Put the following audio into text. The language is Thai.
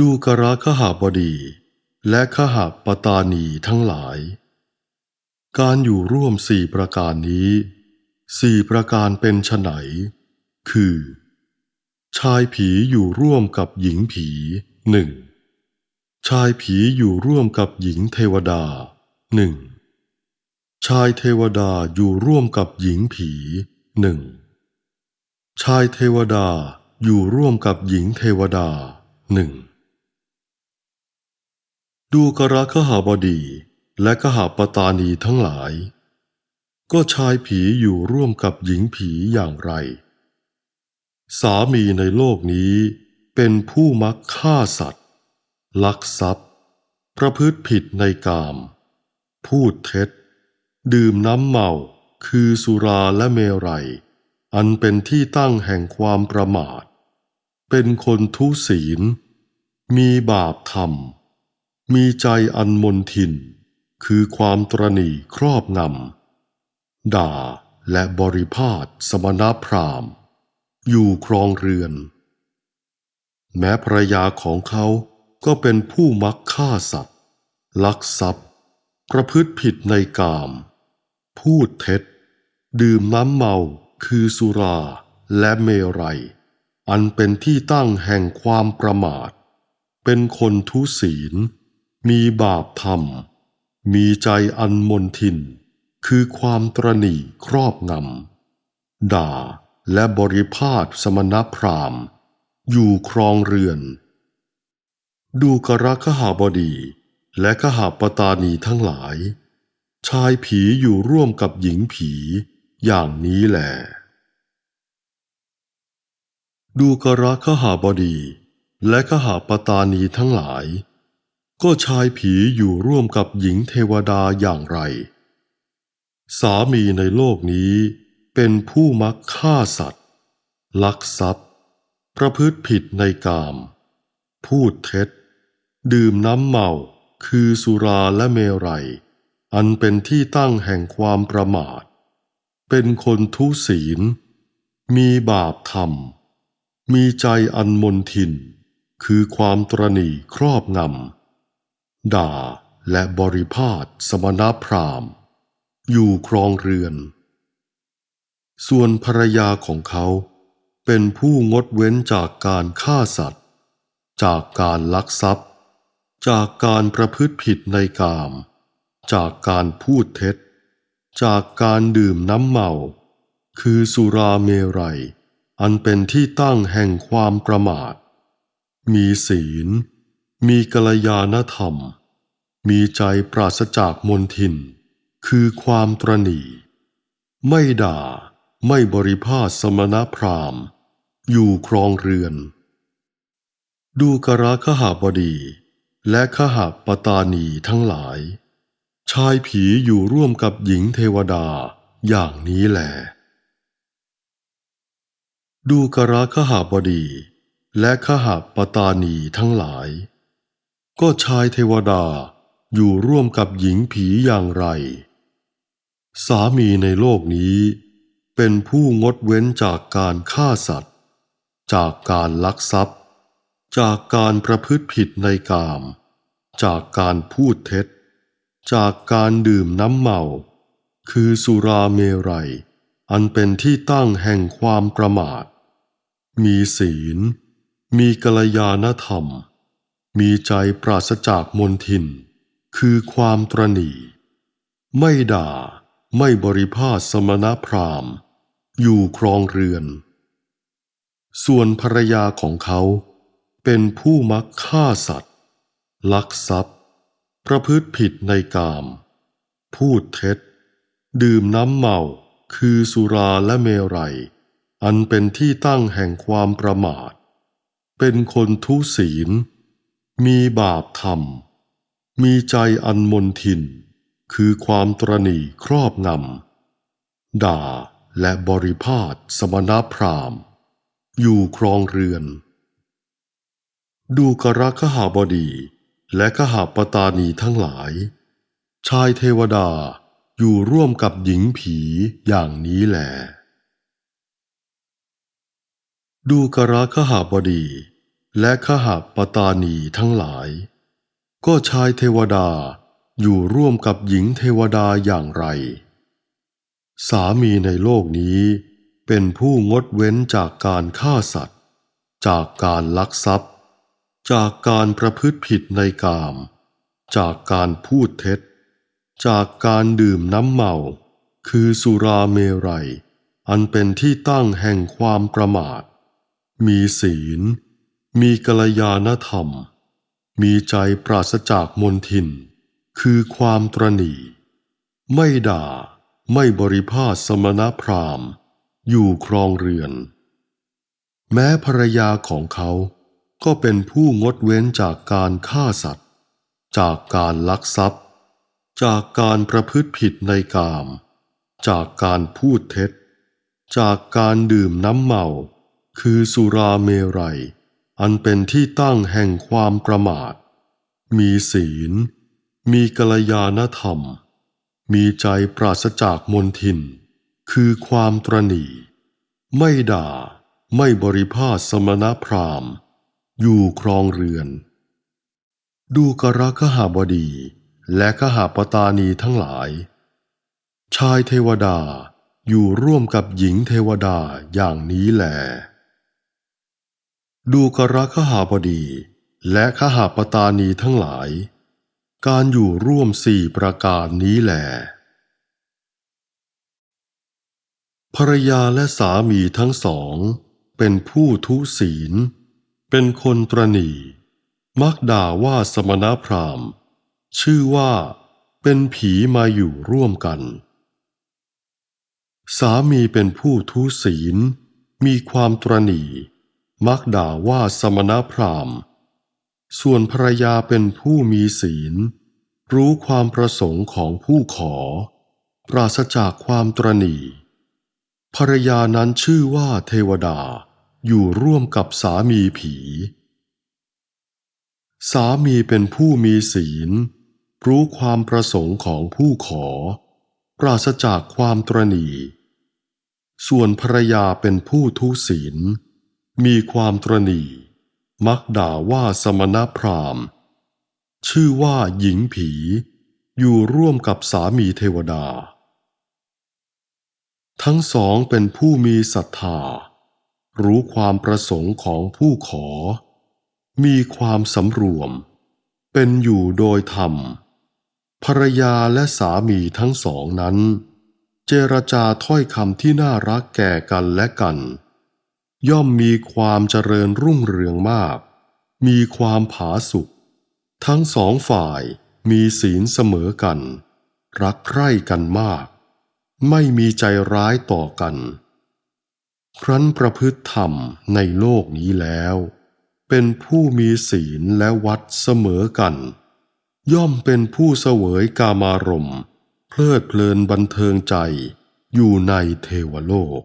ดูกระขหาบดี และขหาปตานีทั้งหลาย การอยู่ร่วมสี่ประการนี้สี่ประการเป็นไฉนคือ ชายผีอยู่ร่วมกับหญิงผีหนึ่งชายผีอยู่ร่วมกับหญิงเทวดาหนึ่งชายเทวดาอยู่ร่วมกับหญิงผีหนึ่งชายเทวดาอยู่ร่วมกับหญิงเทวดาหนึ่ง ดูกระขหาบดีและขหาปตานีทั้งหลาย ก็ชายผีอยู่ร่วมกับหญิงผีอย่างไร สามีในโลกนี้เป็นผู้มักฆ่าสัตว์ ลักทรัพย์ ประพฤติผิดในกาม พูดเท็จ ดื่มน้ำเมาคือสุราและเมรัย อันเป็นที่ตั้งแห่งความประมาท เป็นคนทุศีล มีบาปธรรม มีใจอันมนทิน คือความตรณีครอบงำ ด่าและบริพาทสมณพราหมณ์ อยู่ครองเรือน แม้ภรยาของเขาก็เป็นผู้มักฆ่าสัตว์ ลักทรัพย์ ประพฤติผิดในกาม พูดเท็จ ดื่มน้ำเมาคือสุราและเมรัย อันเป็นที่ตั้งแห่งความประมาท เป็นคนทุศีล มีบาปธรรม มีใจอันมนทิน คือความตรณีครอบงำ ด่าและบริพาทสมณพราหมณ์ อยู่ครองเรือน ดูกระขหาบดีและขหาปตานีทั้งหลาย ชายผีอยู่ร่วมกับหญิงผีอย่างนี้แหละดูกระขหาบดีและขหาปตานีทั้งหลาย ก็ชายผีอยู่ร่วมกับหญิงเทวดาอย่างไร สามีในโลกนี้เป็นผู้มักฆ่าสัตว์ ลักทรัพย์ ประพฤติผิดในกาม พูดเท็จ ดื่มน้ำเมาคือสุราและเมรัย อันเป็นที่ตั้งแห่งความประมาท เป็นคนทุศีล มีบาปธรรม มีใจอันมนทิน คือความตรณีครอบงำ ด่าและบริพาทสมณพราหมณ์ อยู่ครองเรือน ส่วนภรรยาของเขาเป็นผู้งดเว้นจากการฆ่าสัตว์ จากการลักทรัพย์ จากการประพฤติผิดในกาม จากการพูดเท็จ จากการดื่มน้ำเมา คือสุราเมรัย อันเป็นที่ตั้งแห่งความประมาท มีศีล มีกัลยาณธรรม มีใจปราศจากมนทิน คือความตรณีไม่ด่า ไม่บริพาทสมณพราหมณ์ อยู่ครองเรือน ดูกระขหาบดี และขหาปตานีทั้งหลาย ชายผีอยู่ร่วมกับหญิงเทวดาอย่างนี้แหลดูกระขหาบดี และขหาปตานีทั้งหลาย ก็ชายเทวดาอยู่ร่วมกับหญิงผีอย่างไร สามีในโลกนี้ เป็นผู้งดเว้นจากการฆ่าสัตว์ จากการลักทรัพย์ จากการประพฤติผิดในกาม จากการพูดเท็จ จากการดื่มน้ำเมา คือสุราเมรัย อันเป็นที่ตั้งแห่งความประมาท มีศีล มีกัลยาณธรรม มีใจปราศจากมนทิน คือความตรณีไม่ด่าไม่บริพาทสมณพราหมณ์ อยู่ครองเรือน ส่วนภรรยาของเขา เป็นผู้มักฆ่าสัตว์ ลักทรัพย์ ประพฤติผิดในกาม พูดเท็จ ดื่มน้ำเมาคือสุราและเมรัย อันเป็นที่ตั้งแห่งความประมาท เป็นคนทุศีล มีบาปธรรม มีใจอันมนทิน คือความตรณีครอบงำ ด่าและบริพาทสมณพราหมณ์ อยู่ครองเรือน ดูกระขหาบดีและขหาปตานีทั้งหลาย ชายเทวดาอยู่ร่วมกับหญิงผีอย่างนี้แหลดูกระขหาบดี และขหปตานีทั้งหลาย ก็ชายเทวดาอยู่ร่วมกับหญิงเทวดาอย่างไร สามีในโลกนี้เป็นผู้งดเว้นจากการฆ่าสัตว์ จากการลักทรัพย์ จากการประพฤติผิดในกาม จากการพูดเท็จ จากการดื่มน้ำเมา คือสุราเมรัยอันเป็นที่ตั้งแห่งความประมาท มีศีล มีกัลยาณธรรม มีใจปราศจากมนทิน คือความตรณีไม่ด่า ไม่บริพาทสมณพราหมณ์ อยู่ครองเรือน แม้ภรรยาของเขาก็เป็นผู้งดเว้นจากการฆ่าสัตว์ จากการลักทรัพย์ จากการประพฤติผิดในกาม จากการพูดเท็จ จากการดื่มน้ำเมา คือสุราเมรัย อันเป็นที่ตั้งแห่งความประมาท มีศีล มีกัลยาณธรรม มีใจปราศจากมนทิน คือความตรณีไม่ด่า ไม่บริพาทสมณพราหมณ์ อยู่ครองเรือน ดูกรคหาบดีและขหาปตานีทั้งหลาย ชายเทวดาอยู่ร่วมกับหญิงเทวดาอย่างนี้แหละ ดูกรคหาบดี และขหาปตานีทั้งหลาย การอยู่ร่วมสี่ประการนี้แหลภรรยาและสามีทั้งสอง เป็นผู้ทุศีล เป็นคนตรณีมักด่าว่าสมณพราหมณ์ ชื่อว่าเป็นผีมาอยู่ร่วมกัน สามีเป็นผู้ทุศีล มีความตรณี มักด่าว่าสมณพราหมณ์ ส่วนภรรยาเป็นผู้มีศีล รู้ความประสงค์ของผู้ขอ ปราศจากความตรณีภรรยานั้นชื่อว่าเทวดาอยู่ร่วมกับสามีผี สามีเป็นผู้มีศีล รู้ความประสงค์ของผู้ขอ ปราศจากความตรณีส่วนภรรยาเป็นผู้ทุศีล มีความตรณีมักด่าว่าสมณพราหมณ์ ชื่อว่าหญิงผี อยู่ร่วมกับสามีเทวดา ทั้งสองเป็นผู้มีศรัทธา รู้ความประสงค์ของผู้ขอ มีความสำรวม เป็นอยู่โดยธรรม ภรรยาและสามีทั้งสองนั้น เจรจาถ้อยคำที่น่ารักแก่กันและกัน ย่อมมีความเจริญรุ่งเรืองมาก มีความผาสุกทั้งสองฝ่ายมีศีลเสมอกัน รักใคร่กันมาก ไม่มีใจร้ายต่อกัน ครั้นประพฤติธรรมในโลกนี้แล้ว เป็นผู้มีศีลและวัดเสมอกัน ย่อมเป็นผู้เสวยกามารมณ์เพลิดเพลินบันเทิงใจอยู่ในเทวโลก